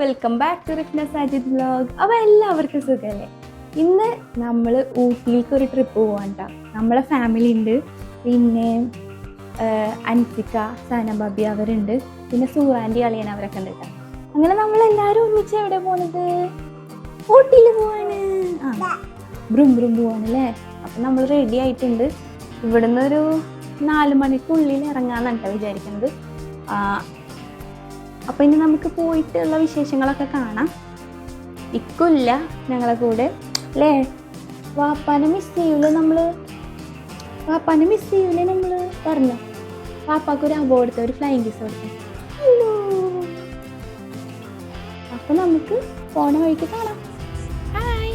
Welcome back to Rifna Sajid blog അപ്പോൾ എല്ലാവർക്കും സുഖമല്ലേ ഇന്ന് നമ്മൾ ഊട്ടിയിലേക്ക് ഒരു ട്രിപ്പ് പോകാണ്ട നമ്മളെ ഫാമിലി ഉണ്ട്. പിന്നെ അൻസിക്ക സാനബാബി അവരുണ്ട്. പിന്നെ സൂറാന്റെ അളിയൻ അവരൊക്കെ ഉണ്ട് കേട്ടോ അങ്ങനെ നമ്മളെല്ലാവരും ഒന്നിച്ച് എവിടെ പോണത്? ഊട്ടിയിൽ പോവാണ്. ആ ബ്രും ബ്രും പോവാണ് അല്ലേ അപ്പം നമ്മൾ റെഡി ആയിട്ടുണ്ട്. ഇവിടുന്ന് ഒരു നാല് മണിക്കുള്ളിൽ ഇറങ്ങാന്നാണ് കേട്ടോ വിചാരിക്കുന്നത് ആ, അപ്പൊ ഇനി നമുക്ക് പോയിട്ടുള്ള വിശേഷങ്ങളൊക്കെ കാണാം. ഇക്കില്ല ഞങ്ങളെ കൂടെ. അല്ലേ വാപ്പാനെ മിസ് ചെയ്യൂലേ നമ്മൾ വാപ്പാനെ മിസ് ചെയ്യൂലേ നമ്മൾ പറഞ്ഞു. വാപ്പാക്ക് ഒരു അബോ കൊടുത്ത ഒരു ഫ്ലൈങ് കിസ് കൊടുത്ത. അപ്പൊ നമുക്ക് പോണ വഴിക്ക് കാണാം. ഹായ്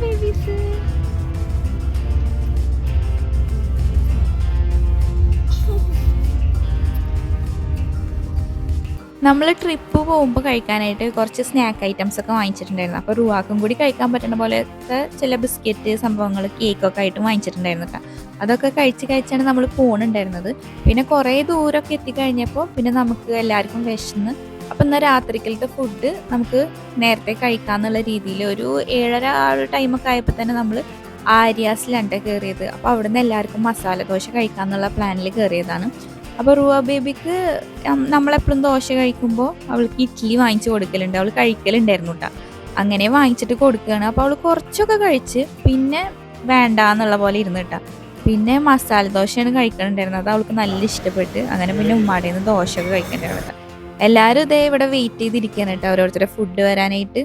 ബേബീസ് നമ്മൾ ട്രിപ്പ് പോകുമ്പോൾ കഴിക്കാനായിട്ട് കുറച്ച് സ്നാക്ക് ഐറ്റംസ് ഒക്കെ വാങ്ങിച്ചിട്ടുണ്ടായിരുന്നു. അപ്പോൾ റുവാക്കും കൂടി കഴിക്കാൻ പറ്റുന്ന പോലത്തെ ചില ബിസ്ക്കറ്റ് സംഭവങ്ങൾ കേക്കൊക്കെ ആയിട്ട് വാങ്ങിച്ചിട്ടുണ്ടായിരുന്നു അതൊക്കെ കഴിച്ച് കഴിച്ചാണ് നമ്മൾ പോകുന്നുണ്ടായിരുന്നത് പിന്നെ കുറേ ദൂരമൊക്കെ എത്തിക്കഴിഞ്ഞപ്പോൾ പിന്നെ നമുക്ക് എല്ലാവർക്കും വിശന്ന് അപ്പം എന്നാൽ രാത്രിക്കലത്തെ ഫുഡ് നമുക്ക് നേരത്തെ കഴിക്കാന്നുള്ള രീതിയിൽ ഒരു ഏഴര ആ ഒരു ടൈമൊക്കെ ആയപ്പോൾ തന്നെ നമ്മൾ ആര്യാസിലാണ് കയറിയത് അപ്പോൾ അവിടെ നിന്ന് എല്ലാവർക്കും മസാല ദോശ കഴിക്കാന്നുള്ള പ്ലാനിൽ കയറിയതാണ് അപ്പോൾ റുവ ബേബിക്ക് നമ്മളെപ്പോഴും ദോശ കഴിക്കുമ്പോൾ അവൾക്ക് ഇഡ്ഡലി വാങ്ങിച്ച് കൊടുക്കലുണ്ട്. അവൾ കഴിക്കലുണ്ടായിരുന്നു കേട്ടോ അങ്ങനെ വാങ്ങിച്ചിട്ട് കൊടുക്കുകയാണ് അപ്പോൾ അവൾ കുറച്ചൊക്കെ കഴിച്ച് പിന്നെ വേണ്ട എന്നുള്ള പോലെ ഇരുന്ന് കേട്ടോ പിന്നെ മസാല ദോശയാണ് കഴിക്കണുണ്ടായിരുന്നത്. അത് അവൾക്ക് നല്ല ഇഷ്ടപ്പെട്ട് അങ്ങനെ പിന്നെ ഉമ്മാടെ നിന്ന് ദോശയൊക്കെ കേട്ടോ എല്ലാവരും ഇതേ ഇവിടെ വെയിറ്റ് ചെയ്തിരിക്കുകയാണ് കേട്ടോ ഓരോരുത്തരുടെ ഫുഡ് വരാനായിട്ട്.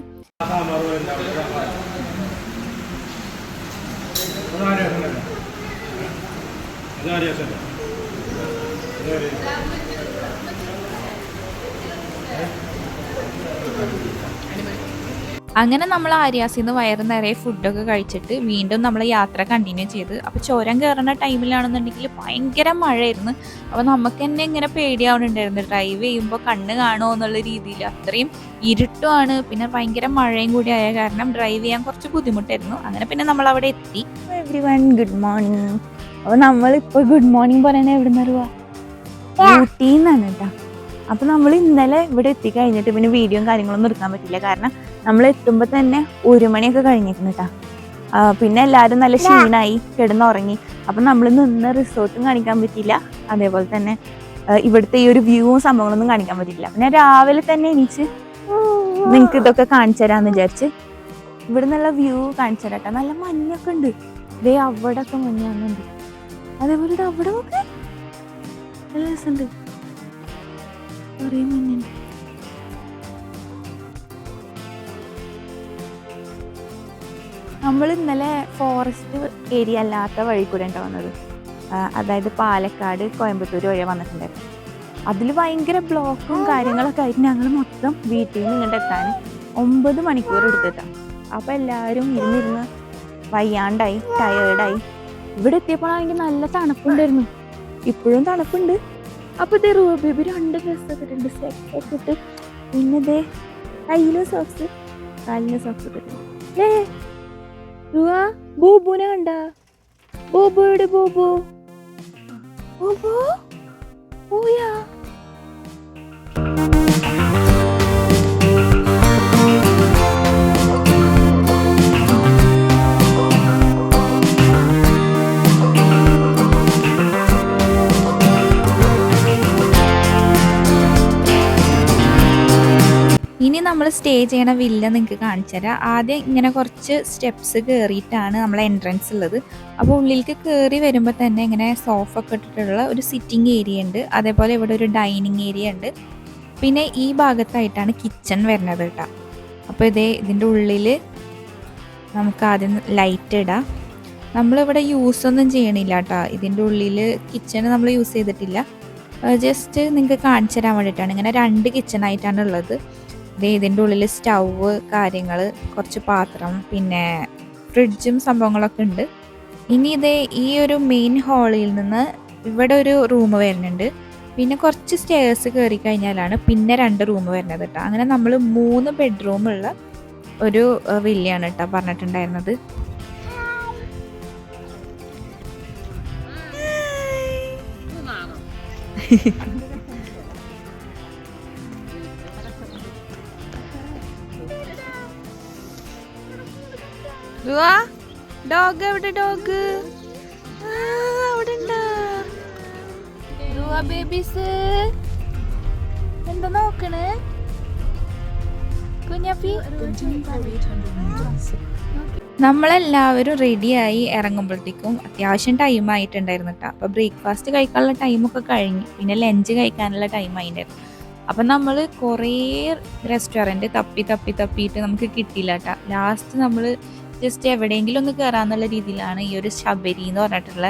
അങ്ങനെ നമ്മൾ ആര്യാസിൽ നിന്ന് വയറ് നിറയെ ഫുഡൊക്കെ കഴിച്ചിട്ട് വീണ്ടും നമ്മൾ യാത്ര കണ്ടിന്യൂ ചെയ്ത്. അപ്പോൾ ചുരം കയറുന്ന ടൈമിലാണെന്നുണ്ടെങ്കിൽ ഭയങ്കര മഴയായിരുന്നു. അപ്പോൾ നമുക്ക് തന്നെ ഇങ്ങനെ പേടിയാവുന്നുണ്ടായിരുന്നു ഡ്രൈവ് ചെയ്യുമ്പോൾ കണ്ണ് കാണുമോ എന്നുള്ള രീതിയിൽ അത്രയും ഇരുട്ടുമാണ് പിന്നെ ഭയങ്കര മഴയും കൂടി ആയ കാരണം ഡ്രൈവ് ചെയ്യാൻ കുറച്ച് ബുദ്ധിമുട്ടായിരുന്നു. അങ്ങനെ പിന്നെ നമ്മൾ അവിടെ എത്തി. എവ്രി വൺ ഗുഡ് മോർണിംഗ് അപ്പോൾ നമ്മളിപ്പോൾ ഗുഡ് മോർണിംഗ് പറയണേ എവിടെ നിന്ന് ഊട്ടിയിൽ നിന്നാണ് കേട്ടോ അപ്പൊ നമ്മൾ ഇന്നലെ ഇവിടെ എത്തി കഴിഞ്ഞിട്ട് പിന്നെ വീഡിയോയും കാര്യങ്ങളൊന്നും എടുക്കാൻ പറ്റില്ല. കാരണം നമ്മൾ എത്തുമ്പോ തന്നെ ഒരു മണിയൊക്കെ കഴിഞ്ഞിരുന്നു കേട്ടോ പിന്നെ എല്ലാവരും നല്ല ക്ഷീണായി കിടന്നുറങ്ങി. അപ്പം നമ്മൾ നിന്ന് റിസോർട്ടും കാണിക്കാൻ പറ്റിയില്ല. അതേപോലെ തന്നെ ഇവിടുത്തെ ഈ ഒരു വ്യൂവും സംഭവങ്ങളൊന്നും കാണിക്കാൻ പറ്റില്ല പിന്നെ രാവിലെ തന്നെ എണീച്ച് നിങ്ങൾക്ക് ഇതൊക്കെ കാണിച്ചു തരാമെന്ന് വിചാരിച്ച് ഇവിടെ നിന്നുള്ള വ്യൂ കാണിച്ചു തരാം നല്ല മഞ്ഞൊക്കെ ഉണ്ട്. ദേ അവിടെ ഒക്കെ മഞ്ഞാന്നുണ്ട് അതേപോലെ അവിടെ നോക്ക്. നല്ല രസമുണ്ട്. കുറേ മഞ്ഞുണ്ട് നമ്മൾ ഇന്നലെ ഫോറസ്റ്റ് ഏരിയ അല്ലാത്ത വഴി കൂടെ ഉണ്ടോ വന്നത്? അതായത് പാലക്കാട് കോയമ്പത്തൂർ വഴി വന്നിട്ടുണ്ടായിരുന്നു. അതിൽ ഭയങ്കര ബ്ലോക്കും കാര്യങ്ങളൊക്കെ ആയിട്ട് ഞങ്ങൾ മൊത്തം വീട്ടിൽ നിന്ന് ഇങ്ങോട്ട് എത്താൻ ഒമ്പത് മണിക്കൂർ എടുത്തിട്ടാണ് അപ്പോൾ എല്ലാവരും ഇരുന്നിരുന്ന് വയ്യാണ്ടായി ടയേർഡായി ഇവിടെ എത്തിയപ്പോഴാണെങ്കിൽ നല്ല തണുപ്പുണ്ടായിരുന്നു. ഇപ്പോഴും തണുപ്പുണ്ട്. അപ്പോൾ ഇതേ റൂബ ബേബി രണ്ട് ഡ്രസ്സൊക്കെ ഇട്ടുണ്ട് സെറ്റ് ഒക്കെ ഇട്ട്. പിന്നെ ഇതേ കയ്യിലും സോക്സ് കാലിലും സോക്സ് ഒക്കെ ഇട്ടു. ഏ റുവ ബൂബുനെ കണ്ട. ബൂബു ബോബോ? ബൂബു പോയാ. ഇനി നമ്മൾ സ്റ്റേ ചെയ്യണ വില്ല നിങ്ങൾക്ക് കാണിച്ചു തരാം. ആദ്യം ഇങ്ങനെ കുറച്ച് സ്റ്റെപ്സ് കയറിയിട്ടാണ് നമ്മൾ എൻട്രൻസ് ഉള്ളത്. അപ്പോൾ ഉള്ളിലേക്ക് കയറി വരുമ്പോൾ തന്നെ ഇങ്ങനെ സോഫ ഒക്കെ ഇട്ടിട്ടുള്ള ഒരു സിറ്റിംഗ് ഏരിയ ഉണ്ട്. അതേപോലെ ഇവിടെ ഒരു ഡൈനിങ് ഏരിയ ഉണ്ട്. പിന്നെ ഈ ഭാഗത്തായിട്ടാണ് കിച്ചൺ വരുന്നത് കേട്ടോ. അപ്പോൾ ഇതേ ഇതിന്റെ ഉള്ളിൽ നമുക്ക് ആദ്യം ലൈറ്റ് ഇടാം. നമ്മളിവിടെ യൂസ് ഒന്നും ചെയ്യണില്ല കേട്ടോ. ഇതിന്റെ ഉള്ളിൽ കിച്ചൺ നമ്മൾ യൂസ് ചെയ്തിട്ടില്ല. ജസ്റ്റ് നിങ്ങൾക്ക് കാണിച്ചു തരാൻ വേണ്ടിയിട്ടാണ്. ഇങ്ങനെ രണ്ട് കിച്ചൺ ആയിട്ടാണ് ഉള്ളത്. ഇതിന്റെ ഉള്ളിൽ സ്റ്റൗവ് കാര്യങ്ങൾ കുറച്ച് പാത്രം പിന്നെ ഫ്രിഡ്ജും സംഭവങ്ങളൊക്കെ ഉണ്ട്. ഇനി ഇത് ഈ ഒരു മെയിൻ ഹാളിൽ നിന്ന് ഇവിടെ ഒരു റൂം വരുന്നുണ്ട്. പിന്നെ കുറച്ച് സ്റ്റേഴ്സ് കയറി കഴിഞ്ഞാലാണ് പിന്നെ രണ്ട് റൂം വരുന്നത് കേട്ടോ അങ്ങനെ നമ്മൾ മൂന്ന് ബെഡ്റൂമുള്ള ഒരു വില്ലയാണ് കേട്ടോ പറഞ്ഞിട്ടുണ്ടായിരുന്നത്. ഡോഗ് എവിടെ ഡോഗ് അവിടെ ബേബീസ് എന്താ നോക്കണേ? നമ്മളെല്ലാവരും റെഡിയായി ഇറങ്ങുമ്പോഴത്തേക്കും അത്യാവശ്യം ടൈം ആയിട്ടുണ്ടായിരുന്നു കേട്ടോ അപ്പോൾ ബ്രേക്ക്ഫാസ്റ്റ് കഴിക്കാനുള്ള ടൈമൊക്കെ കഴിഞ്ഞു. പിന്നെ ലഞ്ച് കഴിക്കാനുള്ള ടൈം ആയിട്ടുണ്ടായിരുന്നു. അപ്പം നമ്മൾ കുറേ റെസ്റ്റോറന്റ് തപ്പി തപ്പി തപ്പിയിട്ട് നമുക്ക് കിട്ടിയില്ല കേട്ടോ ലാസ്റ്റ് നമ്മൾ ജസ്റ്റ് എവിടെയെങ്കിലും ഒന്ന് കയറാന്നുള്ള രീതിയിലാണ് ഈ ഒരു ശബരി എന്ന് പറഞ്ഞിട്ടുള്ള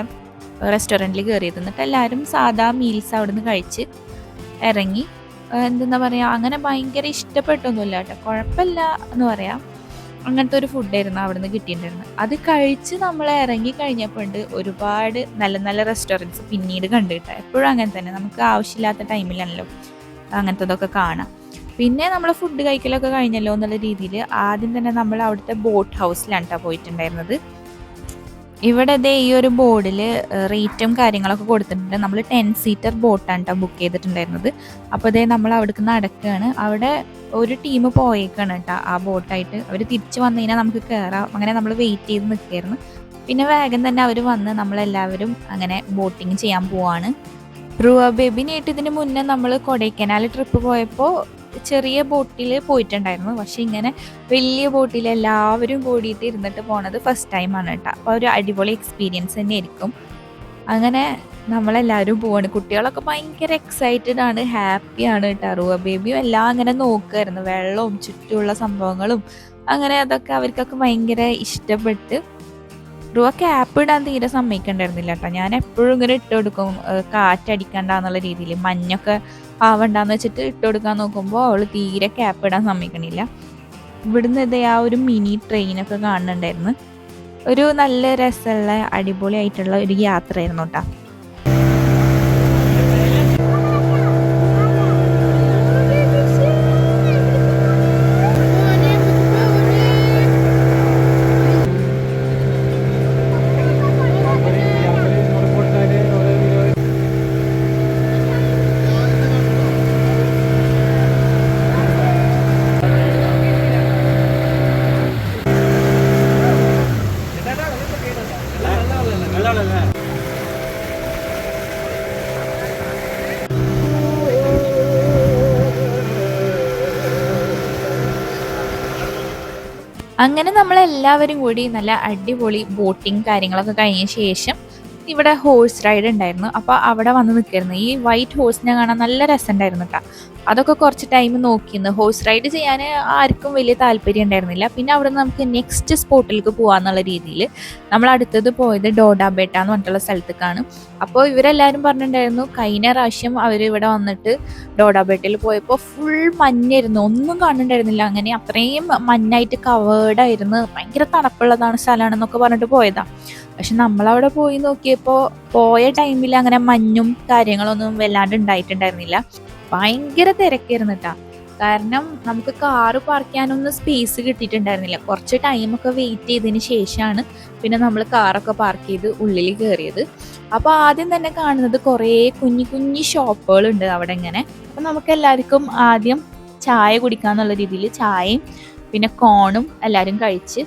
റെസ്റ്റോറന്റിൽ കയറിയത് എന്നിട്ട് എല്ലാവരും സാധാ മീൽസ് അവിടെ നിന്ന് കഴിച്ച് ഇറങ്ങി എന്താ പറയുക അങ്ങനെ ഭയങ്കര ഇഷ്ടപ്പെട്ടൊന്നുമില്ല കേട്ടോ. കുഴപ്പമില്ല എന്ന് പറയാം. അങ്ങനത്തെ ഒരു ഫുഡായിരുന്നു അവിടെ നിന്ന് കിട്ടിയിട്ടുണ്ടായിരുന്നത്. അത് കഴിച്ച് നമ്മൾ ഇറങ്ങി കഴിഞ്ഞപ്പോൾ ഉണ്ട് ഒരുപാട് നല്ല നല്ല റെസ്റ്റോറന്റ്സ് പിന്നീട് കണ്ടു എപ്പോഴും അങ്ങനെ തന്നെ. നമുക്ക് ആവശ്യമില്ലാത്ത ടൈമിലാണല്ലോ അങ്ങനത്തതൊക്കെ കാണാം. പിന്നെ നമ്മൾ ഫുഡ് കഴിക്കലൊക്കെ കഴിഞ്ഞല്ലോ എന്നുള്ള രീതിയിൽ ആദ്യം തന്നെ നമ്മൾ അവിടുത്തെ ബോട്ട് ഹൗസിലാണ് കേട്ടോ പോയിട്ടുണ്ടായിരുന്നത്. ഇവിടെ ദേ ഈ ഒരു ബോർഡിൽ റേറ്റും കാര്യങ്ങളൊക്കെ കൊടുത്തിട്ടുണ്ട്. നമ്മൾ ടെൻ സീറ്റർ ബോട്ടാണ് കേട്ടോ ബുക്ക് ചെയ്തിട്ടുണ്ടായിരുന്നത്. അപ്പോൾ ദേ നമ്മൾ അവിടേക്ക് നടക്കുകയാണ് അവിടെ ഒരു ടീം പോയേക്കാണ് കേട്ടോ ആ ബോട്ടായിട്ട് അവർ തിരിച്ചു വന്നു കഴിഞ്ഞാൽ നമുക്ക് കയറാം അങ്ങനെ നമ്മൾ വെയിറ്റ് ചെയ്ത് നിൽക്കുകയായിരുന്നു പിന്നെ വേഗം തന്നെ അവർ വന്ന് നമ്മളെല്ലാവരും അങ്ങനെ ബോട്ടിങ് ചെയ്യാൻ പോവാണ്. റുവ ബേബിനായിട്ട് ഇതിന് മുന്നേ നമ്മൾ കൊടൈക്കനാൽ ട്രിപ്പ് പോയപ്പോൾ ചെറിയ ബോട്ടിൽ പോയിട്ടുണ്ടായിരുന്നു. പക്ഷേ ഇങ്ങനെ വലിയ ബോട്ടിൽ എല്ലാവരും കൂടിയിട്ട് ഇരുന്നിട്ട് പോണത് ഫസ്റ്റ് ടൈമാണ് കേട്ടോ. അപ്പോൾ ഒരു അടിപൊളി എക്സ്പീരിയൻസ് തന്നെ ആയിരിക്കും അങ്ങനെ നമ്മളെല്ലാവരും പോവാണ്. കുട്ടികളൊക്കെ ഭയങ്കര എക്സൈറ്റഡ് ആണ് ഹാപ്പിയാണ് കേട്ടോ. റുവ ബേബിയും എല്ലാം അങ്ങനെ നോക്കുമായിരുന്നു വെള്ളവും ചുറ്റുമുള്ള സംഭവങ്ങളും അങ്ങനെ അതൊക്കെ അവർക്കൊക്കെ ഭയങ്കര ഇഷ്ടപ്പെട്ട്. റുവ ക്യാപ്പ് ഇടാൻ തീരെ സമ്മതിക്കണ്ടായിരുന്നില്ല കേട്ടോ. ഞാൻ എപ്പോഴും ഇങ്ങനെ ഇട്ട് കൊടുക്കും കാറ്റടിക്കണ്ടെന്നുള്ള രീതിയിൽ. മഞ്ഞൊക്കെ ആവണ്ടെന്ന് വെച്ചിട്ട് ഇട്ട് കൊടുക്കാൻ നോക്കുമ്പോൾ അവൾ തീരെ ക്യാപ്പ് ഇടാൻ സമ്മതിക്കണില്ല. ഇവിടുന്ന് ഇതേ ആ ഒരു മിനി ട്രെയിനൊക്കെ കാണുന്നുണ്ടായിരുന്നു. ഒരു നല്ല രസമുള്ള അടിപൊളിയായിട്ടുള്ള ഒരു യാത്രയായിരുന്നു കേട്ടോ നമ്മളെല്ലാവരും കൂടി നല്ല അടിപൊളി ബോട്ടിങ് കാര്യങ്ങളൊക്കെ കഴിഞ്ഞ ശേഷം ഇവിടെ ഹോഴ്സ് റൈഡ് ഉണ്ടായിരുന്നു. അപ്പോൾ അവിടെ വന്ന് നിൽക്കായിരുന്നു. ഈ വൈറ്റ് ഹോഴ്സിനെ കാണാൻ നല്ല രസമുണ്ടായിരുന്നു കേട്ടോ അതൊക്കെ കുറച്ച് ടൈം നോക്കിയിരുന്നു. ഹോഴ്സ് റൈഡ് ചെയ്യാൻ ആർക്കും വലിയ താല്പര്യം ഉണ്ടായിരുന്നില്ല. പിന്നെ അവിടെ നമുക്ക് നെക്സ്റ്റ് സ്പോട്ടിലേക്ക് പോകാമെന്നുള്ള രീതിയിൽ നമ്മൾ അടുത്തത് പോയത് ഡോഡാബേട്ട എന്ന് പറഞ്ഞിട്ടുള്ള സ്ഥലത്തേക്കാണ്. അപ്പോൾ ഇവരെല്ലാവരും പറഞ്ഞിട്ടുണ്ടായിരുന്നു കഴിഞ്ഞ പ്രാവശ്യം അവർ ഇവിടെ വന്നിട്ട് ഡോഡാബേട്ടയിൽ പോയപ്പോൾ ഫുൾ മഞ്ഞായിരുന്നു. ഒന്നും കാണുന്നുണ്ടായിരുന്നില്ല അങ്ങനെ അത്രയും മഞ്ഞായിട്ട് കവേർഡായിരുന്നു ഭയങ്കര തണുപ്പുള്ളതാണ് സ്ഥലമാണെന്നൊക്കെ പറഞ്ഞിട്ട് പോയതാ. പക്ഷെ നമ്മളവിടെ പോയി നോക്കിയപ്പോൾ പോയ ടൈമിൽ അങ്ങനെ മഞ്ഞും കാര്യങ്ങളൊന്നും വല്ലാണ്ട് ഉണ്ടായിട്ടുണ്ടായിരുന്നില്ല. ഭയങ്കര തിരക്കായിരുന്നു കേട്ടോ കാരണം നമുക്ക് കാറ് പാർക്ക് ചെയ്യാനൊന്നും സ്പേസ് കിട്ടിയിട്ടുണ്ടായിരുന്നില്ല. കുറച്ച് ടൈമൊക്കെ വെയിറ്റ് ചെയ്തതിന് ശേഷമാണ് പിന്നെ നമ്മൾ കാറൊക്കെ പാർക്ക് ചെയ്ത് ഉള്ളിൽ കയറിയത് അപ്പോൾ ആദ്യം തന്നെ കാണുന്നത് കുറേ കുഞ്ഞു കുഞ്ഞു ഷോപ്പുകളുണ്ട് അവിടെ ഇങ്ങനെ അപ്പം നമുക്ക് എല്ലാവർക്കും ആദ്യം ചായ കുടിക്കാന്നുള്ള രീതിയിൽ ചായയും പിന്നെ കോണും എല്ലാവരും കഴിച്ച്.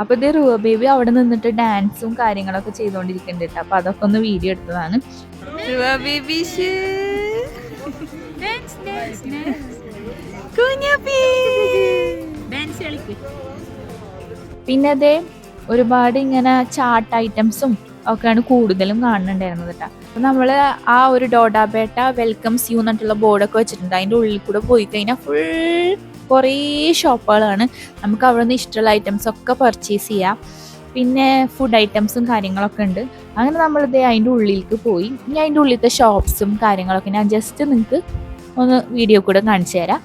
അപ്പോൾ ഇത് റുവ ബേബി അവിടെ നിന്നിട്ട് ഡാൻസും കാര്യങ്ങളൊക്കെ ചെയ്തുകൊണ്ടിരിക്കുന്നുണ്ട് കേട്ടോ. അപ്പോൾ അതൊക്കെ ഒന്ന് വീഡിയോ എടുത്തതാണ്. റുവ പിന്നെ അതേ ഒരുപാട് ഇങ്ങനെ ചാട്ട് ഐറ്റംസും ഒക്കെയാണ് കൂടുതലും കാണുന്നുണ്ടായിരുന്നത് കേട്ടോ അപ്പം നമ്മൾ ആ ഒരു ഡോഡാബേട്ട വെൽക്കംസ് യു എന്നിട്ടുള്ള ബോർഡൊക്കെ വെച്ചിട്ടുണ്ട്. അതിന്റെ ഉള്ളിൽ കൂടെ പോയി കഴിഞ്ഞാൽ ഫുൾ കുറേ ഷോപ്പുകളാണ്. നമുക്ക് അവിടെ നിന്ന് ഇഷ്ടമുള്ള ഐറ്റംസ് ഒക്കെ പർച്ചേസ് ചെയ്യാം. പിന്നെ ഫുഡ് ഐറ്റംസും കാര്യങ്ങളൊക്കെ ഉണ്ട്. അങ്ങനെ നമ്മൾ നമ്മളിത് അതിന്റെ ഉള്ളിലേക്ക് പോയി. ഇനി അതിന്റെ ഉള്ളിലത്തെ ഷോപ്സും കാര്യങ്ങളൊക്കെ ഞാൻ ജസ്റ്റ് നിങ്ങൾക്ക് ഒന്ന് വീഡിയോ കൂടെ കാണിച്ചു തരാം.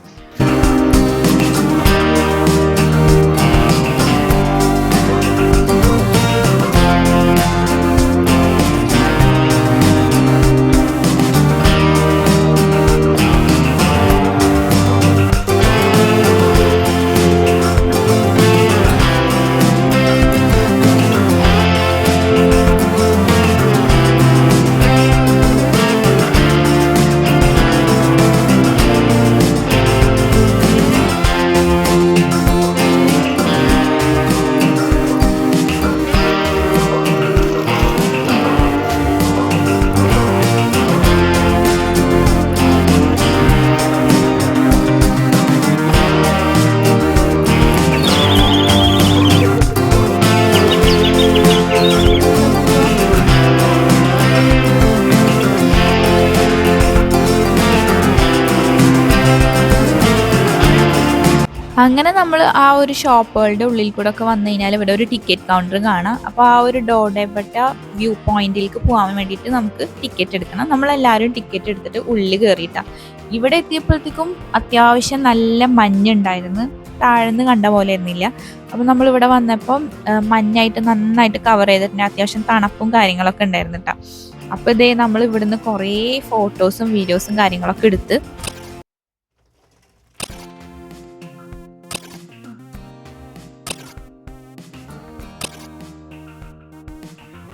അങ്ങനെ നമ്മൾ ആ ഒരു ഷോപ്പുകളുടെ ഉള്ളിൽ കൂടെ ഒക്കെ വന്നു കഴിഞ്ഞാൽ ഇവിടെ ഒരു ടിക്കറ്റ് കൗണ്ടർ കാണാം. അപ്പോൾ ആ ഒരു ഡോഡേപ്പെട്ട വ്യൂ പോയിന്റിലേക്ക് പോകാൻ വേണ്ടിയിട്ട് നമുക്ക് ടിക്കറ്റ് എടുക്കണം. നമ്മളെല്ലാവരും ടിക്കറ്റ് എടുത്തിട്ട് ഉള്ളിൽ കയറിയിട്ടാണ് ഇവിടെ എത്തിയപ്പോഴത്തേക്കും അത്യാവശ്യം നല്ല മഞ്ഞുണ്ടായിരുന്നു താഴ്ന്ന് കണ്ട പോലെ ആയിരുന്നില്ല. അപ്പോൾ നമ്മൾ ഇവിടെ വന്നപ്പം മഞ്ഞായിട്ട് നന്നായിട്ട് കവർ ചെയ്തിട്ടുണ്ട്. അത്യാവശ്യം തണുപ്പും കാര്യങ്ങളൊക്കെ ഉണ്ടായിരുന്നു കേട്ടോ അപ്പോൾ ഇതേ നമ്മൾ ഇവിടുന്ന് കുറേ ഫോട്ടോസും വീഡിയോസും കാര്യങ്ങളൊക്കെ എടുത്ത്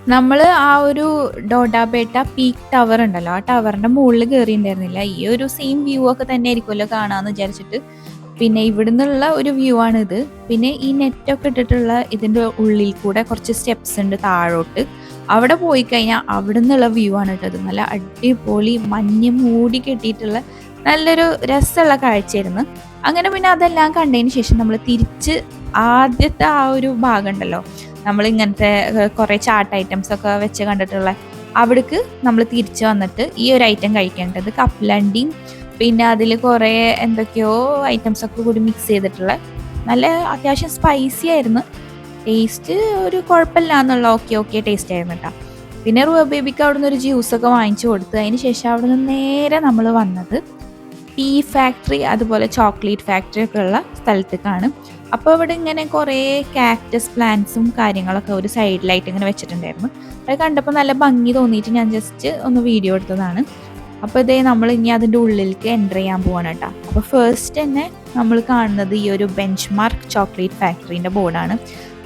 നമ്മൾ ആ ഒരു ഡോഡാബേട്ട പീക്ക് ടവർ ഉണ്ടല്ലോ. ആ ടവറിന്റെ മുകളിൽ കയറിയിട്ടുണ്ടായിരുന്നില്ല ഈ ഒരു സെയിം വ്യൂ ഒക്കെ തന്നെ ആയിരിക്കുമല്ലോ കാണാന്ന് വിചാരിച്ചിട്ട്. പിന്നെ ഇവിടുന്നുള്ള ഒരു വ്യൂ ആണിത് പിന്നെ ഈ നെറ്റൊക്കെ ഇട്ടിട്ടുള്ള ഇതിന്റെ ഉള്ളിൽ കൂടെ കുറച്ച് സ്റ്റെപ്സ് ഉണ്ട് താഴോട്ട്. അവിടെ പോയി കഴിഞ്ഞാൽ അവിടെ നിന്നുള്ള വ്യൂ ആണ് കേട്ടത് നല്ല അടിപൊളി മഞ്ഞ് മൂടി കെട്ടിയിട്ടുള്ള നല്ലൊരു രസമുള്ള കാഴ്ചയായിരുന്നു. അങ്ങനെ പിന്നെ അതെല്ലാം കണ്ടതിന് ശേഷം നമ്മൾ തിരിച്ച് ആദ്യത്തെ ആ ഒരു ഭാഗം ഉണ്ടല്ലോ. നമ്മൾ ഇങ്ങനത്തെ കുറേ ചാട്ട് ഐറ്റംസ് ഒക്കെ വെച്ച് കണ്ടിട്ടുള്ള അവിടേക്ക് നമ്മൾ തിരിച്ചു വന്നിട്ട് ഈ ഒരു ഐറ്റം കഴിക്കേണ്ടത് കപ്പലണ്ടിയും പിന്നെ അതിൽ കുറേ എന്തൊക്കെയോ ഐറ്റംസ് ഒക്കെ കൂടി മിക്സ് ചെയ്തിട്ടുള്ള നല്ല അത്യാവശ്യം സ്പൈസി ആയിരുന്നു. ടേസ്റ്റ് ഒരു കുഴപ്പമില്ല എന്നുള്ള ഓക്കെ ഓക്കെ ടേസ്റ്റ് ആയിരുന്നു കേട്ടോ പിന്നെ റൂബ ബേബിക്ക് അവിടുന്ന് ഒരു ജ്യൂസൊക്കെ വാങ്ങിച്ചു കൊടുത്ത് അതിന് ശേഷം അവിടുന്ന് നേരെ നമ്മൾ വന്നത് ടീ ഫാക്ടറി അതുപോലെ ചോക്ലേറ്റ് ഫാക്ടറി ഒക്കെ ഉള്ള സ്ഥലത്തേക്കാണ് അപ്പോൾ ഇവിടെ ഇങ്ങനെ കുറേ കാക്ടസ് പ്ലാന്റ്സും കാര്യങ്ങളൊക്കെ ഒരു സൈഡിലായിട്ട് ഇങ്ങനെ വെച്ചിട്ടുണ്ടായിരുന്നു. അത് കണ്ടപ്പോൾ നല്ല ഭംഗി തോന്നിയിട്ട് ഞാൻ ജസ്റ്റ് ഒന്ന് വീഡിയോ എടുത്തതാണ്. അപ്പോൾ ഇതേ നമ്മൾ ഇനി അതിന്റെ ഉള്ളിലേക്ക് എന്റർ ചെയ്യാൻ പോവാണ് കേട്ടോ. അപ്പോൾ ഫസ്റ്റ് തന്നെ നമ്മൾ കാണുന്നത് ഈ ഒരു ബെഞ്ച് മാർക്ക് ചോക്ലേറ്റ് ഫാക്ടറീന്റെ ബോർഡാണ്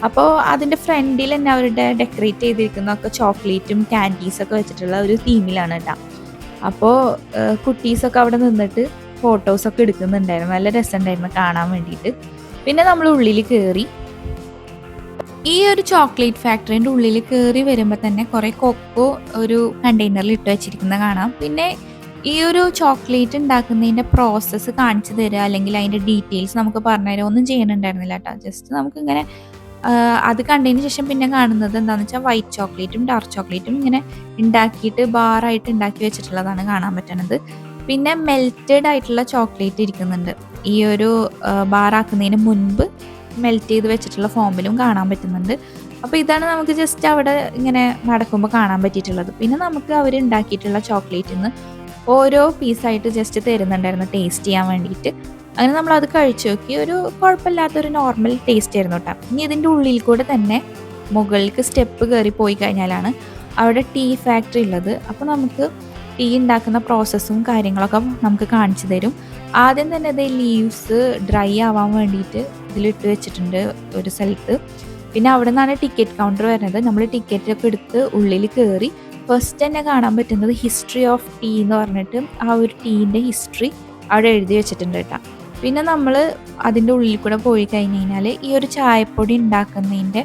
അപ്പോൾ അതിന്റെ ഫ്രണ്ടിൽ തന്നെ അവരുടെ ഡെക്കറേറ്റ് ചെയ്തിരിക്കുന്നതൊക്കെ ചോക്ലേറ്റും ക്യാൻഡീസൊക്കെ വെച്ചിട്ടുള്ള ഒരു തീമിലാണ് കേട്ടോ. അപ്പോൾ കുട്ടീസൊക്കെ അവിടെ നിന്നിട്ട് ഫോട്ടോസൊക്കെ എടുക്കുന്നുണ്ടായിരുന്നു. നല്ല രസമുണ്ടായിരുന്നു കാണാൻ വേണ്ടിയിട്ട്. പിന്നെ നമ്മൾ ഉള്ളിൽ കയറി ഈ ഒരു ചോക്ലേറ്റ് ഫാക്ടറിന്റെ ഉള്ളിൽ കയറി വരുമ്പോൾ തന്നെ കുറേ കൊക്കോ ഒരു കണ്ടെയ്നറിൽ ഇട്ട് വെച്ചിരിക്കുന്നത് കാണാം. പിന്നെ ഈ ഒരു ചോക്ലേറ്റ് ഉണ്ടാക്കുന്നതിന്റെ പ്രോസസ്സ് കാണിച്ചു തരിക അല്ലെങ്കിൽ അതിന്റെ ഡീറ്റെയിൽസ് നമുക്ക് പറഞ്ഞു തരാം. ഒന്നും ചെയ്യണുണ്ടായിരുന്നില്ല കേട്ടോ ജസ്റ്റ് നമുക്കിങ്ങനെ അത് കണ്ടതിന് ശേഷം പിന്നെ കാണുന്നത് എന്താണെന്ന് വെച്ചാൽ വൈറ്റ് ചോക്ലേറ്റും ഡാർക്ക് ചോക്ലേറ്റും ഇങ്ങനെ ഉണ്ടാക്കിയിട്ട് ബാറായിട്ട് ഉണ്ടാക്കി വെച്ചിട്ടുള്ളതാണ് കാണാൻ പറ്റുന്നത് പിന്നെ മെൽറ്റഡ് ആയിട്ടുള്ള ചോക്ലേറ്റ് ഇരിക്കുന്നുണ്ട്. ഈ ഒരു ബാറാക്കുന്നതിന് മുൻപ് മെൽറ്റ് ചെയ്ത് വെച്ചിട്ടുള്ള ഫോമിലും കാണാൻ പറ്റുന്നുണ്ട്. അപ്പോൾ ഇതാണ് നമുക്ക് ജസ്റ്റ് അവിടെ ഇങ്ങനെ നടക്കുമ്പോൾ കാണാൻ പറ്റിയിട്ടുള്ളത്. പിന്നെ നമുക്ക് അവർ ഉണ്ടാക്കിയിട്ടുള്ള ചോക്ലേറ്റിൽ നിന്ന് ഓരോ പീസായിട്ട് ജസ്റ്റ് തരുന്നുണ്ടായിരുന്നു ടേസ്റ്റ് ചെയ്യാൻ വേണ്ടിയിട്ട്. അങ്ങനെ നമ്മൾ അത് കഴിച്ചു നോക്കി. ഒരു കുഴപ്പമില്ലാത്തൊരു നോർമൽ ടേസ്റ്റ് ആയിരുന്നു കേട്ടോ ഇനി ഇതിന്റെ ഉള്ളിൽ കൂടെ തന്നെ മുകളിലേക്ക് സ്റ്റെപ്പ് കയറി പോയി കഴിഞ്ഞാലാണ് അവിടെ ടീ ഫാക്ടറി ഉള്ളത്. അപ്പോൾ നമുക്ക് ടീ ഉണ്ടാക്കുന്ന പ്രോസസ്സും കാര്യങ്ങളൊക്കെ നമുക്ക് കാണിച്ചു തരും. ആദ്യം തന്നെ അത് ലീവ്സ് ഡ്രൈ ആവാൻ വേണ്ടിയിട്ട് ഇതിലിട്ട് വെച്ചിട്ടുണ്ട് ഒരു സ്ഥലത്ത്. പിന്നെ അവിടെ നിന്നാണ് ടിക്കറ്റ് കൗണ്ടർ വരുന്നത്. നമ്മൾ ടിക്കറ്റ് ഒക്കെ എടുത്ത് ഉള്ളിൽ കയറി ഫസ്റ്റ് തന്നെ കാണാൻ പറ്റുന്നത് ഹിസ്റ്ററി ഓഫ് ടീ എന്ന് പറഞ്ഞിട്ട് ആ ഒരു ടീന്റെ ഹിസ്റ്ററി അവിടെ എഴുതി വെച്ചിട്ടുണ്ട് കേട്ടോ. പിന്നെ നമ്മൾ അതിന്റെ ഉള്ളിൽ കൂടെ പോയി കഴിഞ്ഞ് കഴിഞ്ഞാൽ ഈ ഒരു ചായപ്പൊടി ഉണ്ടാക്കുന്നതിന്റെ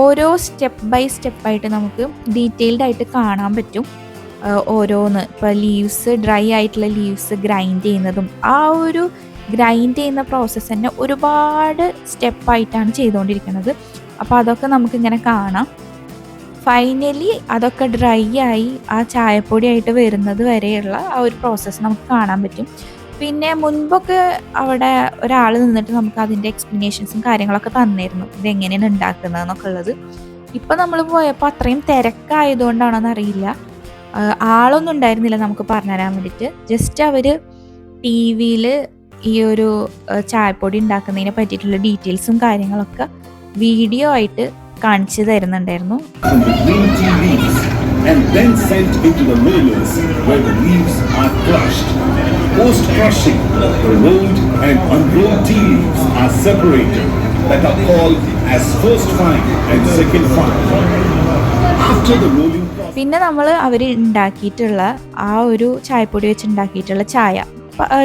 ഓരോ സ്റ്റെപ്പ് ബൈ സ്റ്റെപ്പായിട്ട് നമുക്ക് ഡീറ്റെയിൽഡ് ആയിട്ട് കാണാൻ പറ്റും. ഓരോന്ന് ഇപ്പോൾ ലീവ്സ് ഡ്രൈ ആയിട്ടുള്ള ലീവ്സ് ഗ്രൈൻഡ് ചെയ്യുന്നതും ആ ഒരു ഗ്രൈൻഡ് ചെയ്യുന്ന പ്രോസസ്സ് തന്നെ ഒരുപാട് സ്റ്റെപ്പായിട്ടാണ് ചെയ്തുകൊണ്ടിരിക്കുന്നത് അപ്പോൾ അതൊക്കെ നമുക്കിങ്ങനെ കാണാം. ഫൈനലി അതൊക്കെ ഡ്രൈ ആയി ആ ചായപ്പൊടിയായിട്ട് വരുന്നത് വരെയുള്ള ആ ഒരു പ്രോസസ്സ് നമുക്ക് കാണാൻ പറ്റും. പിന്നെ മുൻപൊക്കെ അവിടെ ഒരാൾ നിന്നിട്ട് നമുക്ക് അതിന്റെ എക്സ്പ്ലനേഷൻസും കാര്യങ്ങളൊക്കെ തന്നിരുന്നു. ഇതെങ്ങനെയാണ് ഉണ്ടാക്കുന്നത് എന്നൊക്കെ ഉള്ളത്. ഇപ്പം നമ്മൾ പോയപ്പോൾ അത്രയും തിരക്കായതുകൊണ്ടാണോ ആ, ആളൊന്നും ഉണ്ടായിരുന്നില്ല നമുക്ക് പറഞ്ഞുതരാൻ വേണ്ടിയിട്ട്. ജസ്റ്റ് അവർ ടി വിയിൽ ഈ ഒരു ചായപ്പൊടി ഉണ്ടാക്കുന്നതിനെ പറ്റിയിട്ടുള്ള ഡീറ്റെയിൽസും കാര്യങ്ങളൊക്കെ വീഡിയോ ആയിട്ട് കാണിച്ചു തരുന്നുണ്ടായിരുന്നു. After the rolling പിന്നെ നമ്മൾ അവർ ഉണ്ടാക്കിയിട്ടുള്ള ആ ഒരു ചായപ്പൊടി വെച്ച് ഉണ്ടാക്കിയിട്ടുള്ള ചായ.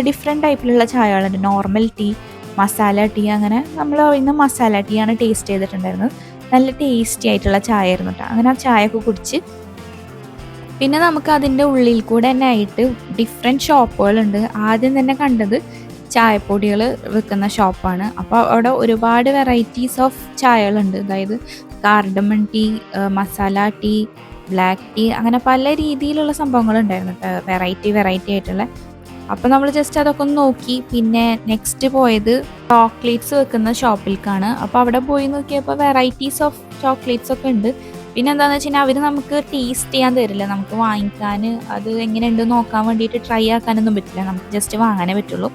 ഡിഫറെന്റ് ടൈപ്പിലുള്ള ചായകളുണ്ട്. നോർമൽ ടീ മസാല ടീ അങ്ങനെ നമ്മൾ ഇന്ന് മസാല ടീ ആണ് ടേസ്റ്റ് ചെയ്തിട്ടുണ്ടായിരുന്നത്. നല്ല ടേസ്റ്റി ആയിട്ടുള്ള ചായ ആയിരുന്നു കേട്ടോ അങ്ങനെ ആ ചായ ഒക്കെ കുടിച്ച് പിന്നെ നമുക്ക് അതിന്റെ ഉള്ളിൽ കൂടെ തന്നെ ആയിട്ട് ഡിഫറെന്റ് ഷോപ്പുകളുണ്ട് ആദ്യം തന്നെ കണ്ടത് ചായപ്പൊടികൾ വിൽക്കുന്ന ഷോപ്പാണ് അപ്പോൾ അവിടെ ഒരുപാട് വെറൈറ്റീസ് ഓഫ് ചായകളുണ്ട്. അതായത് cardamom tea masala tea black tea അങ്ങനെ പല രീതിയിലുള്ള സംഭവങ്ങളുണ്ടായിരുന്നു വെറൈറ്റി വെറൈറ്റി ആയിട്ടുള്ള. അപ്പം നമ്മൾ ജസ്റ്റ് അതൊക്കെ ഒന്ന് നോക്കി. പിന്നെ നെക്സ്റ്റ് പോയത് ചോക്ലേറ്റ്സ് വെക്കുന്ന ഷോപ്പിലേക്കാണ് അപ്പോൾ അവിടെ പോയി നോക്കിയപ്പോൾ വെറൈറ്റീസ് ഓഫ് ചോക്ലേറ്റ്സ് ഒക്കെ ഉണ്ട്. പിന്നെ എന്താണെന്ന് വെച്ച് കഴിഞ്ഞാൽ അവർ നമുക്ക് ടേസ്റ്റ് ചെയ്യാൻ തരില്ല. നമുക്ക് വാങ്ങിക്കാൻ അത് എങ്ങനെയുണ്ട് നോക്കാൻ വേണ്ടിയിട്ട് ട്രൈ ആക്കാനൊന്നും പറ്റില്ല. നമുക്ക് ജസ്റ്റ് വാങ്ങാനേ പറ്റുള്ളൂ.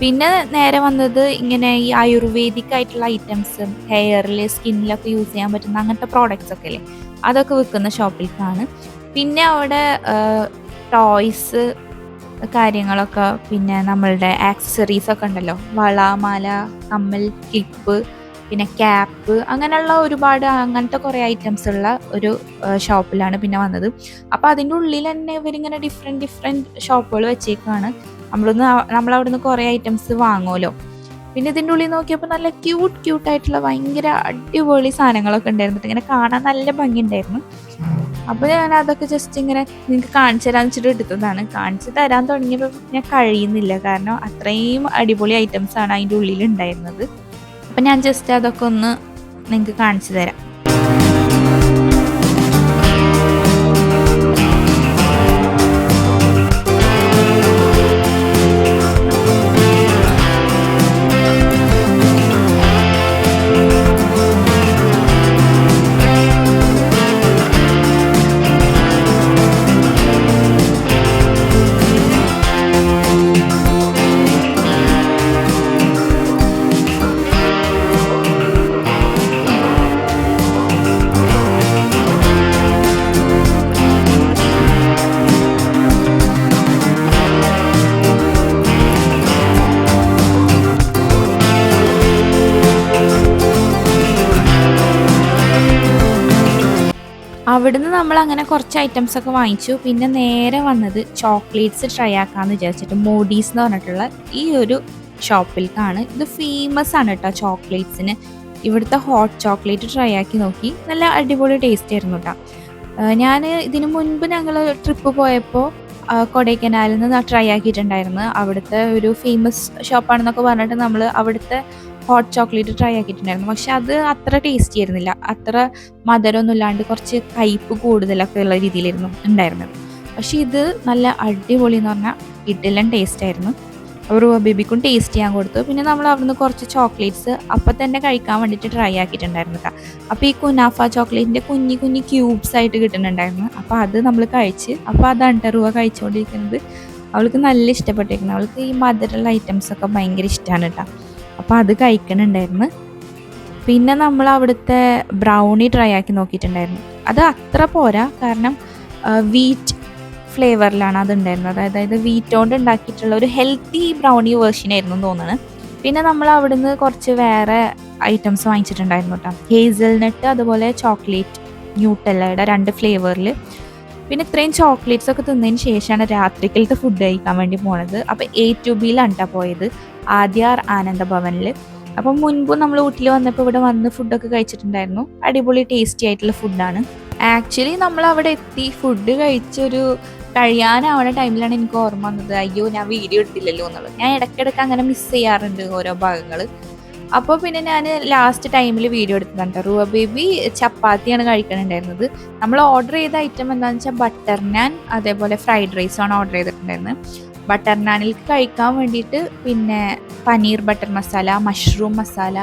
പിന്നെ നേരെ വന്നത് ഇങ്ങനെ ഈ ആയുർവേദിക് ആയിട്ടുള്ള ഐറ്റംസ് ഹെയറിൽ സ്കിന്നിലൊക്കെ യൂസ് ചെയ്യാൻ പറ്റുന്ന അങ്ങനത്തെ പ്രോഡക്റ്റ്സ് ഒക്കെ അല്ലേ? അതൊക്കെ വിൽക്കുന്ന ഷോപ്പിലേക്കാണ് പിന്നെ അവിടെ ടോയ്സ് കാര്യങ്ങളൊക്കെ പിന്നെ നമ്മളുടെ ആക്സസറീസ് ഒക്കെ ഉണ്ടല്ലോ. വള മാല കമ്മൽ ക്ലിപ്പ് പിന്നെ ക്യാപ്പ് അങ്ങനെയുള്ള ഒരുപാട് അങ്ങനത്തെ കുറേ ഐറ്റംസ് ഉള്ള ഒരു ഷോപ്പിലാണ് പിന്നെ വന്നത്. അപ്പോൾ അതിന്റെ ഉള്ളിൽ തന്നെ ഇവരിങ്ങനെ ഡിഫറെന്റ് ഡിഫറെന്റ് ഷോപ്പുകൾ വെച്ചേക്കാണ് നമ്മളൊന്ന് നമ്മളവിടുന്ന് കുറേ ഐറ്റംസ് വാങ്ങുമല്ലോ പിന്നെ ഇതിന്റെ ഉള്ളിൽ നോക്കിയപ്പോൾ നല്ല ക്യൂട്ട് ക്യൂട്ടായിട്ടുള്ള ഭയങ്കര അടിപൊളി സാധനങ്ങളൊക്കെ ഉണ്ടായിരുന്നു. ഇങ്ങനെ കാണാൻ നല്ല ഭംഗിയുണ്ടായിരുന്നു. അപ്പോൾ ഞാൻ അതൊക്കെ ജസ്റ്റ് ഇങ്ങനെ നിങ്ങൾക്ക് കാണിച്ചു തരാൻ വെച്ചിട്ട് എടുത്തതാണ്. കാണിച്ചു തരാൻ തുടങ്ങിയപ്പോൾ ഞാൻ കഴിയുന്നില്ല. കാരണം അത്രയും അടിപൊളി ഐറ്റംസ് ആണ് അതിന്റെ ഉള്ളിൽ ഉണ്ടായിരുന്നത്. അപ്പം ഞാൻ ജസ്റ്റ് അതൊക്കെ ഒന്ന് നിങ്ങൾക്ക് കാണിച്ചു തരാം. നമ്മൾ അങ്ങനെ കുറച്ച് ഐറ്റംസ് ഒക്കെ വാങ്ങിച്ചു. പിന്നെ നേരെ വന്നത് ചോക്ലേറ്റ്സ് ട്രൈ ആക്കാമെന്ന് വിചാരിച്ചിട്ട് മോഡീസ് എന്ന് പറഞ്ഞിട്ടുള്ള ഈ ഒരു ഷോപ്പിലേക്കാണ് ഇത് ഫേമസ് ആണ് കേട്ടോ ചോക്ലേറ്റ്സിന് ഇവിടുത്തെ ഹോട്ട് ചോക്ലേറ്റ് ട്രൈ ആക്കി നോക്കി. നല്ല അടിപൊളി ടേസ്റ്റ് ആയിരുന്നു കേട്ടോ ഞാൻ ഇതിന് മുൻപ് ഞങ്ങൾ ട്രിപ്പ് പോയപ്പോൾ കൊടൈക്കനാലിൽ നിന്ന് ട്രൈ ആക്കിയിട്ടുണ്ടായിരുന്നു. അവിടുത്തെ ഒരു ഫേമസ് ഷോപ്പാണെന്നൊക്കെ പറഞ്ഞിട്ട് നമ്മൾ അവിടുത്തെ ഹോട്ട് ചോക്ലേറ്റ് ട്രൈ ആക്കിയിട്ടുണ്ടായിരുന്നു. പക്ഷെ അത് അത്ര ടേസ്റ്റി ആയിരുന്നില്ല. അത്ര മധുരമൊന്നും ഇല്ലാണ്ട് കുറച്ച് കയ്പ്പ് കൂടുതലൊക്കെ ഉള്ള രീതിയിലായിരുന്നു ഉണ്ടായിരുന്നത്. പക്ഷേ ഇത് നല്ല അടിപൊളി എന്ന് പറഞ്ഞാൽ ഇഡ്ഡലൻ ടേസ്റ്റ് ആയിരുന്നു. അവർ ബേബിക്കും ടേസ്റ്റ് ചെയ്യാൻ കൊടുത്തു. പിന്നെ നമ്മൾ അവിടുന്ന് കുറച്ച് ചോക്ലേറ്റ്സ് അപ്പം തന്നെ കഴിക്കാൻ വേണ്ടിയിട്ട് ട്രൈ ആക്കിയിട്ടുണ്ടായിരുന്നു കേട്ടോ അപ്പോൾ ഈ കുനാഫ ചോക്ലേറ്റിന്റെ കുഞ്ഞി കുഞ്ഞി ക്യൂബ്സ് ആയിട്ട് കിട്ടുന്നുണ്ടായിരുന്നു. അപ്പോൾ അത് നമ്മൾ കഴിച്ച് അപ്പോൾ അതാണ് റുവ കഴിച്ചുകൊണ്ടിരിക്കുന്നത് അവൾക്ക് നല്ല ഇഷ്ടപ്പെട്ടിരിക്കുന്നു അവൾക്ക് ഈ മധുരമുള്ള ഐറ്റംസ് ഒക്കെ ഭയങ്കര ഇഷ്ടമാണ് കേട്ടോ അപ്പോൾ അത് കഴിക്കണുണ്ടായിരുന്നു. പിന്നെ നമ്മൾ അവിടുത്തെ ബ്രൗണി ട്രൈ ആക്കി നോക്കിയിട്ടുണ്ടായിരുന്നു. അത് അത്ര പോരാ കാരണം വീറ്റ് ഫ്ലേവറിലാണ് അത് ഉണ്ടായിരുന്നത് അതായത് വീറ്റ് കൊണ്ട് ഉണ്ടാക്കിയിട്ടുള്ള ഒരു ഹെൽത്തി ബ്രൗണി വേർഷൻ ആയിരുന്നു എന്ന് തോന്നുന്നത് പിന്നെ നമ്മൾ അവിടുന്ന് കുറച്ച് വേറെ ഐറ്റംസ് വാങ്ങിച്ചിട്ടുണ്ടായിരുന്നു കേട്ടോ. ഹേസൽനട്ട് അതുപോലെ ചോക്ലേറ്റ് ന്യൂട്ടല്ലയുടെ രണ്ട് ഫ്ലേവറിൽ പിന്നെ ഇത്രയും ചോക്ലേറ്റ്സ് ഒക്കെ തിന്നതിന് ശേഷമാണ് രാത്രിക്കലത്തെ ഫുഡ് കഴിക്കാൻ വേണ്ടി പോണത്. അപ്പോൾ എ ടു ബിയിലാണ് കേട്ടോ പോയത്. ആദ്യാർ ആനന്ദ ഭവനിൽ അപ്പം മുൻപ് നമ്മൾ വീട്ടിൽ വന്നപ്പോൾ ഇവിടെ വന്ന് ഫുഡൊക്കെ കഴിച്ചിട്ടുണ്ടായിരുന്നു. അടിപൊളി ടേസ്റ്റി ആയിട്ടുള്ള ഫുഡാണ് ആക്ച്വലി നമ്മൾ അവിടെ എത്തി ഫുഡ് കഴിച്ചൊരു കഴിയാനാവണ ടൈമിലാണ് എനിക്ക് ഓർമ്മ വന്നത്. അയ്യോ ഞാൻ വീഡിയോ എടുത്തില്ലല്ലോ എന്നുള്ളത്. ഞാൻ ഇടയ്ക്കിടയ്ക്ക് അങ്ങനെ മിസ് ചെയ്യാറുണ്ട് ഓരോ ഭാഗങ്ങൾ അപ്പോൾ പിന്നെ ഞാൻ ലാസ്റ്റ് ടൈമിൽ വീഡിയോ എടുത്തതാണ് റുവ ബേബി ചപ്പാത്തിയാണ് കഴിക്കണുണ്ടായിരുന്നത്. നമ്മൾ ഓർഡർ ചെയ്ത ഐറ്റം എന്താണെന്ന് വെച്ചാൽ ബട്ടർ നാൻ അതേപോലെ ഫ്രൈഡ് റൈസാണ് ഓർഡർ ചെയ്തിട്ടുണ്ടായിരുന്നത്. ബട്ടർ നാനിൽ കഴിക്കാൻ വേണ്ടിയിട്ട് പിന്നെ പനീർ ബട്ടർ മസാല മഷ്റൂം മസാല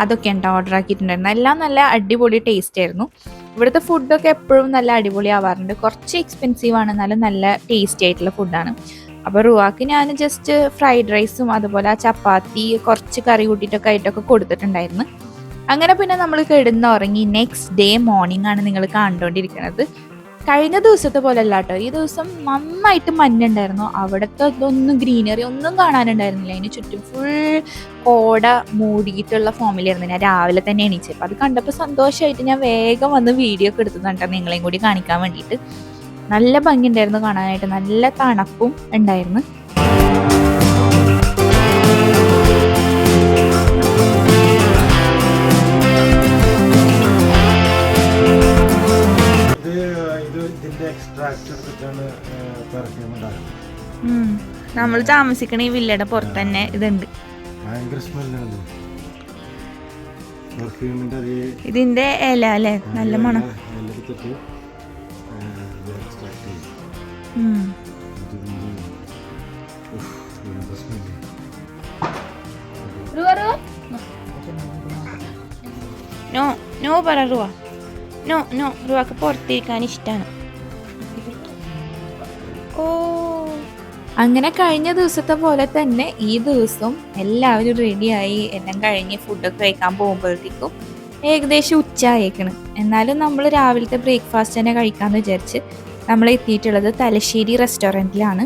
അതൊക്കെ ഉണ്ട് ഓർഡർ ആക്കിയിട്ടുണ്ടായിരുന്നു. എല്ലാം നല്ല അടിപൊളി ടേസ്റ്റ് ആയിരുന്നു. ഇവിടുത്തെ ഫുഡൊക്കെ എപ്പോഴും നല്ല അടിപൊളി ആവാറുണ്ട്. കുറച്ച് എക്സ്പെൻസീവ് ആണ് എന്നാലും നല്ല ടേസ്റ്റി ആയിട്ടുള്ള ഫുഡാണ് അപ്പോൾ റുവാക്ക് ഞാൻ ജസ്റ്റ് ഫ്രൈഡ് റൈസും അതുപോലെ ആ ചപ്പാത്തി കുറച്ച് കറി കൂട്ടിയിട്ടൊക്കെ ആയിട്ടൊക്കെ കൊടുത്തിട്ടുണ്ടായിരുന്നു. അങ്ങനെ പിന്നെ നമ്മൾ കിടന്ന് ഉറങ്ങി നെക്സ്റ്റ് ഡേ മോർണിംഗ് ആണ് നിങ്ങൾ കണ്ടുകൊണ്ടിരിക്കുന്നത് കഴിഞ്ഞ ദിവസത്തെ പോലെ അല്ല കേട്ടോ ഈ ദിവസം നന്നായിട്ട് മഞ്ഞുണ്ടായിരുന്നു. അവിടുത്തെ ഇതൊന്നും ഗ്രീനറി ഒന്നും കാണാനുണ്ടായിരുന്നില്ല. അതിന് ചുറ്റും ഫുൾ കോട മൂടിയിട്ടുള്ള ഫോമിലായിരുന്നു. ഞാൻ രാവിലെ തന്നെ എണീച്ചപ്പോൾ അത് കണ്ടപ്പോൾ സന്തോഷമായിട്ട് ഞാൻ വേഗം വന്ന് വീഡിയോ ഒക്കെ എടുത്തതാണ് നിങ്ങളെയും കൂടി കാണിക്കാൻ വേണ്ടിയിട്ട്. നല്ല ഭംഗിയുണ്ടായിരുന്നു കാണാനായിട്ട്. നല്ല തണുപ്പും ഉണ്ടായിരുന്നു. എടുത്തിട്ടാണ് പെർഫ്യൂം ഉണ്ടാക്കുന്നത് നമ്മൾ താമസിക്കണ ഈ വില്ലയുടെ പുറത്ത് തന്നെ ഇതുണ്ട്. ഭയങ്കര സ്മെല്ലാണ്. പെർഫ്യൂമിന്റെ ഇതിന്റെ ഇല അല്ലേ? നല്ല മണം. നോ നോ പറ റുവ. നോ നോ റുവക്ക് പുറത്തിരിക്കാൻ ഇഷ്ടമാണ് ഓ. അങ്ങനെ കഴിഞ്ഞ ദിവസത്തെ പോലെ തന്നെ ഈ ദിവസം എല്ലാവരും റെഡിയായി എല്ലാം കഴിഞ്ഞ് ഫുഡൊക്കെ കഴിക്കാൻ പോകുമ്പോഴത്തേക്കും ഏകദേശം ഉച്ച ആയേക്കണ്. എന്നാലും നമ്മൾ രാവിലത്തെ ബ്രേക്ക്ഫാസ്റ്റ് തന്നെ കഴിക്കാമെന്ന് വിചാരിച്ച് നമ്മൾ എത്തിയിട്ടുള്ളത് തലശ്ശേരി റെസ്റ്റോറന്റിലാണ്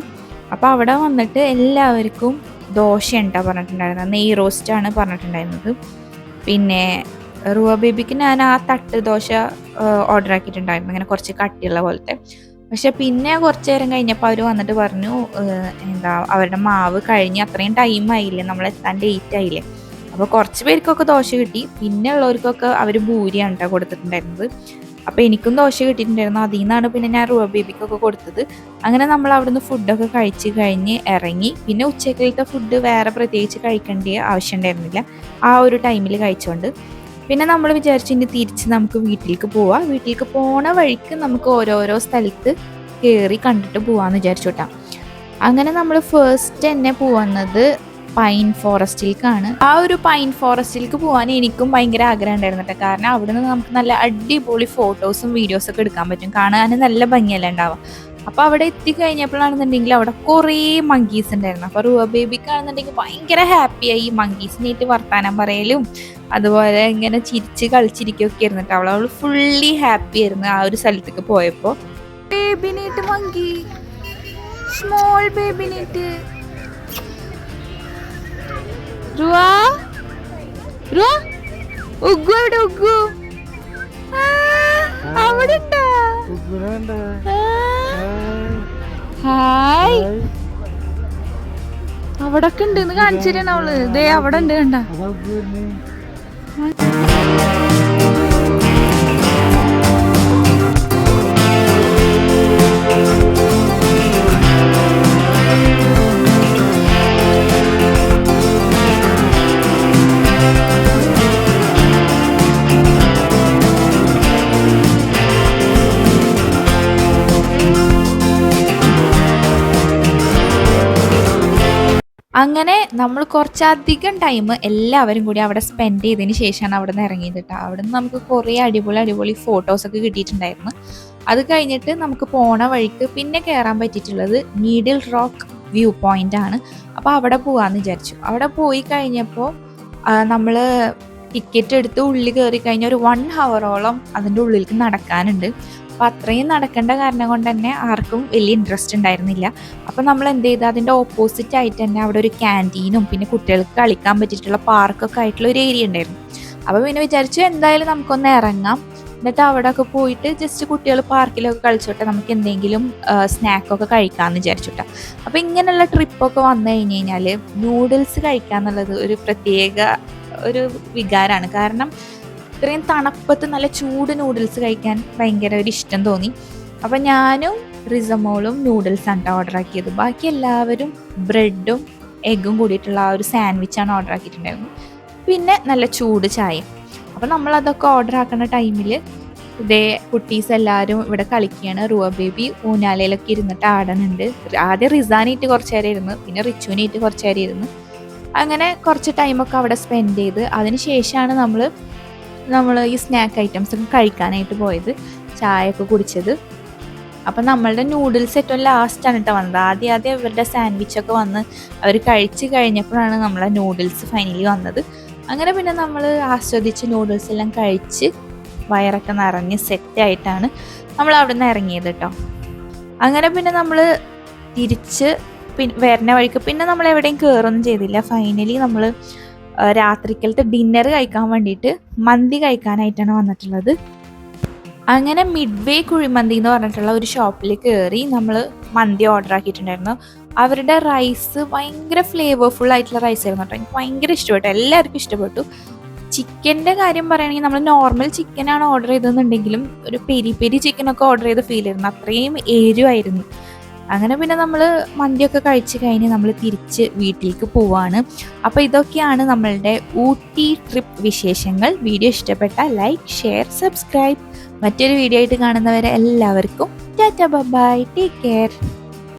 അപ്പോൾ അവിടെ വന്നിട്ട് എല്ലാവർക്കും ദോശ ഉണ്ടാ പറഞ്ഞിട്ടുണ്ടായിരുന്നത്. നെയ് ആണ് പറഞ്ഞിട്ടുണ്ടായിരുന്നത്. പിന്നെ റുവ ബേബിക്ക് ഞാൻ ആ തട്ട് ദോശ ഓർഡർ ആക്കിയിട്ടുണ്ടായിരുന്നു. ഇങ്ങനെ കുറച്ച് കട്ടിയുള്ള പോലത്തെ. പക്ഷെ പിന്നെ കുറച്ച് നേരം കഴിഞ്ഞപ്പോൾ അവർ വന്നിട്ട് പറഞ്ഞു എന്താ അവരുടെ മാവ് കഴിഞ്ഞ് അത്രയും ടൈം ആയില്ലേ നമ്മൾ എത്താൻ ഡേറ്റ് ആയില്ലേ. അപ്പോൾ കുറച്ച് പേർക്കൊക്കെ ദോശ കിട്ടി. പിന്നെ ഉള്ളവർക്കൊക്കെ അവർ ഭൂരിയാണ് കേട്ടോ കൊടുത്തിട്ടുണ്ടായിരുന്നത്. അപ്പോൾ എനിക്കും ദോശ കിട്ടിയിട്ടുണ്ടായിരുന്നു. അതിൽ നിന്നാണ് പിന്നെ ഞാൻ റൂബ ബേബിക്കൊക്കെ കൊടുത്തത്. അങ്ങനെ നമ്മൾ അവിടുന്ന് ഫുഡൊക്കെ കഴിച്ച് കഴിഞ്ഞ് ഇറങ്ങി. പിന്നെ ഉച്ചക്കലത്തെ ഫുഡ് വേറെ പ്രത്യേകിച്ച് കഴിക്കേണ്ട ആവശ്യം ഉണ്ടായിരുന്നില്ല. ആ ഒരു ടൈമിൽ കഴിച്ചുകൊണ്ട് പിന്നെ നമ്മൾ വിചാരിച്ചു ഇനി തിരിച്ച് നമുക്ക് വീട്ടിലേക്ക് പോവാം. വീട്ടിലേക്ക് പോണ വഴിക്ക് നമുക്ക് ഓരോരോ സ്ഥലത്ത് കയറി കണ്ടിട്ട് പോവാന്ന് വിചാരിച്ചു അങ്ങനെ നമ്മൾ ഫസ്റ്റ് തന്നെ പോവുന്നത് പൈൻ ഫോറസ്റ്റിലേക്കാണ് ആ ഒരു പൈൻ ഫോറസ്റ്റിലേക്ക് പോകാൻ എനിക്കും ഭയങ്കര ആഗ്രഹം ഉണ്ടായിരുന്നു കേട്ടോ കാരണം അവിടെ നിന്ന് നമുക്ക് നല്ല അടിപൊളി ഫോട്ടോസും വീഡിയോസും ഒക്കെ എടുക്കാൻ പറ്റും. കാണാൻ നല്ല ഭംഗിയല്ല ഉണ്ടാവുക. അപ്പോൾ അവിടെ എത്തിക്കഴിഞ്ഞപ്പോഴാണെന്നുണ്ടെങ്കിൽ അവിടെ കുറേ മങ്കീസ് ഉണ്ടായിരുന്നു. അപ്പോൾ റുവ ബേബിക്കാണെന്നുണ്ടെങ്കിൽ ഭയങ്കര ഹാപ്പിയായി ഈ മങ്കീസിനായിട്ട് വർത്താനം പറയലും അതുപോലെ ഇങ്ങനെ ചിരിച്ച് കളിച്ചിരിക്കുകയൊക്കെ ആയിരുന്നു കേട്ടോ അവൾ അവൾ ഫുള്ളി ഹാപ്പി ആയിരുന്നു ആ ഒരു സ്ഥലത്തേക്ക് പോയപ്പോൾ. ബേബിനേറ്റ് മങ്കി സ്മോൾ ബേബിനേറ്റ്. റുവാ റുവാ ഉഗ്ഗു അവിടെ ഉണ്ടാ? ഹായ്. അവിടൊക്കെ ഉണ്ട് കാണിച്ചു തരണ അവൾ. ഇതേ അവിടെ ഉണ്ട് കണ്ട. അങ്ങനെ നമ്മൾ കുറച്ചധികം ടൈം എല്ലാവരും കൂടി അവിടെ സ്പെൻഡ് ചെയ്തതിന് ശേഷമാണ് അവിടെ നിന്ന് ഇറങ്ങിയത് കേട്ടോ അവിടെ നിന്ന് നമുക്ക് കുറേ അടിപൊളി അടിപൊളി ഫോട്ടോസ് ഒക്കെ കിട്ടിയിട്ടുണ്ടായിരുന്നു. അത് കഴിഞ്ഞിട്ട് നമുക്ക് പോണ വഴിക്ക് പിന്നെ കയറാൻ പറ്റിയിട്ടുള്ളത് നീഡിൽ റോക്ക് വ്യൂ പോയിന്റ് ആണ്. അപ്പോൾ അവിടെ പോകാമെന്ന് വിചാരിച്ചു. അവിടെ പോയി കഴിഞ്ഞപ്പോൾ നമ്മൾ ടിക്കറ്റ് എടുത്ത് ഉള്ളിൽ കയറി കഴിഞ്ഞാൽ ഒരു വൺ ഹവറോളം അതിന്റെ ഉള്ളിലേക്ക് നടക്കാനുണ്ട്. അപ്പം അത്രയും നടക്കേണ്ട കാരണം കൊണ്ട് തന്നെ ആർക്കും വലിയ ഇൻട്രസ്റ്റ് ഉണ്ടായിരുന്നില്ല. അപ്പം നമ്മൾ എന്ത് ചെയ്തു? അതിന്റെ ഓപ്പോസിറ്റ് ആയിട്ട് തന്നെ അവിടെ ഒരു ക്യാന്റീനും പിന്നെ കുട്ടികൾക്ക് കളിക്കാൻ പറ്റിയിട്ടുള്ള പാർക്കൊക്കെ ആയിട്ടുള്ള ഒരു ഏരിയ ഉണ്ടായിരുന്നു. അപ്പോൾ പിന്നെ വിചാരിച്ചു എന്തായാലും നമുക്കൊന്ന് ഇറങ്ങാം. എന്നിട്ട് അവിടെ ഒക്കെ പോയിട്ട് ജസ്റ്റ് കുട്ടികൾ പാർക്കിലൊക്കെ കളിച്ചോട്ടെ നമുക്ക് എന്തെങ്കിലും സ്നാക്കൊക്കെ കഴിക്കാമെന്ന് വിചാരിച്ചോട്ടെ. അപ്പോൾ ഇങ്ങനെയുള്ള ട്രിപ്പൊക്കെ വന്നു കഴിഞ്ഞ് കഴിഞ്ഞാൽ നൂഡിൽസ് കഴിക്കുക എന്നുള്ളത് ഒരു പ്രത്യേക ഒരു വികാരമാണ് കാരണം ഇത്രയും തണുപ്പത്ത് നല്ല ചൂട് നൂഡിൽസ് കഴിക്കാൻ ഭയങ്കര ഒരു ഇഷ്ടം തോന്നി. അപ്പം ഞാനും റിസമോളും നൂഡിൽസ് ആണ് ഓർഡർ ആക്കിയത്. ബാക്കി എല്ലാവരും ബ്രെഡും എഗ്ഗും കൂടിയിട്ടുള്ള ആ ഒരു സാൻഡ്വിച്ച് ആണ് ഓർഡർ ആക്കിയിട്ടുണ്ടായിരുന്നത്. പിന്നെ നല്ല ചൂട് ചായ അപ്പൊ നമ്മൾ അതൊക്കെ ഓർഡർ ആക്കുന്ന ടൈമിൽ ഇതേ കുട്ടീസ് എല്ലാവരും ഇവിടെ കളിക്കുകയാണ്. റുവ ബേബി ഊനാലയിലൊക്കെ ഇരുന്നിട്ട് ആടുന്നുണ്ട്. ആദ്യം റിസാനായിട്ട് കുറച്ച് നേരം ഇരുന്ന്. പിന്നെ റിച്ചുവിനായിട്ട് കുറച്ച് നേരം ഇരുന്ന്. അങ്ങനെ കുറച്ച് ടൈമൊക്കെ അവിടെ സ്പെൻഡ് ചെയ്ത്. അതിന് ശേഷമാണ് നമ്മൾ നമ്മൾ ഈ സ്നാക്ക് ഐറ്റംസ് ഒക്കെ കഴിക്കാനായിട്ട് പോയത് ചായയൊക്കെ കുടിച്ചത്. അപ്പം നമ്മളുടെ നൂഡിൽസ് ഏറ്റവും ലാസ്റ്റാണ് കേട്ടോ വന്നത്. ആദ്യം ആദ്യം ഇവരുടെ സാൻഡ്വിച്ചൊക്കെ വന്ന് അവർ കഴിച്ച് കഴിഞ്ഞപ്പോഴാണ് നമ്മളെ നൂഡിൽസ് ഫൈനലി വന്നത്. അങ്ങനെ പിന്നെ നമ്മൾ ആസ്വദിച്ച് നൂഡിൽസ് എല്ലാം കഴിച്ച് വയറൊക്കെ നിറഞ്ഞ് സെറ്റായിട്ടാണ് നമ്മൾ അവിടെ നിന്ന് ഇറങ്ങിയത് കേട്ടോ അങ്ങനെ പിന്നെ നമ്മൾ തിരിച്ച് പിന്നെ വരുന്ന വഴിക്ക് പിന്നെ നമ്മൾ എവിടെയും കയറൊന്നും ചെയ്തില്ല. ഫൈനലി നമ്മൾ രാത്രിക്കലത്തെ ഡിന്നർ കഴിക്കാൻ വേണ്ടിയിട്ട് മന്തി കഴിക്കാനായിട്ടാണ് വന്നിട്ടുള്ളത്. അങ്ങനെ മിഡ് വേ കുഴിമന്തി എന്ന് പറഞ്ഞിട്ടുള്ള ഒരു ഷോപ്പിൽ കയറി നമ്മൾ മന്തി ഓർഡർ ആക്കിയിട്ടുണ്ടായിരുന്നു. അവരുടെ റൈസ് ഭയങ്കര ഫ്ലേവർഫുൾ ആയിട്ടുള്ള റൈസ് ആയിരുന്നു കേട്ടോ. എനിക്ക് ഭയങ്കര ഇഷ്ടപ്പെട്ടു. എല്ലാവർക്കും ഇഷ്ടപ്പെട്ടു. ചിക്കന്റെ കാര്യം പറയുകയാണെങ്കിൽ നമ്മൾ നോർമൽ ചിക്കനാണ് ഓർഡർ ചെയ്തതെന്നുണ്ടെങ്കിലും ഒരു പെരി പെരി ചിക്കനൊക്കെ ഓർഡർ ചെയ്ത ഫീൽ ആയിരുന്നു. അത്രയും എരിവായിരുന്നു. അങ്ങനെ പിന്നെ നമ്മൾ മന്തിയൊക്കെ കഴിച്ച് കഴിഞ്ഞ് നമ്മൾ തിരിച്ച് വീട്ടിലേക്ക് പോവാണ്. അപ്പോൾ ഇതൊക്കെയാണ് നമ്മളുടെ ഊട്ടി ട്രിപ്പ് വിശേഷങ്ങൾ. വീഡിയോ ഇഷ്ടപ്പെട്ട ലൈക്ക് ഷെയർ സബ്സ്ക്രൈബ് മറ്റൊരു വീഡിയോ ആയിട്ട് കാണുന്നവരെ എല്ലാവർക്കും ടാറ്റ ബൈ ടേക്ക് കെയർ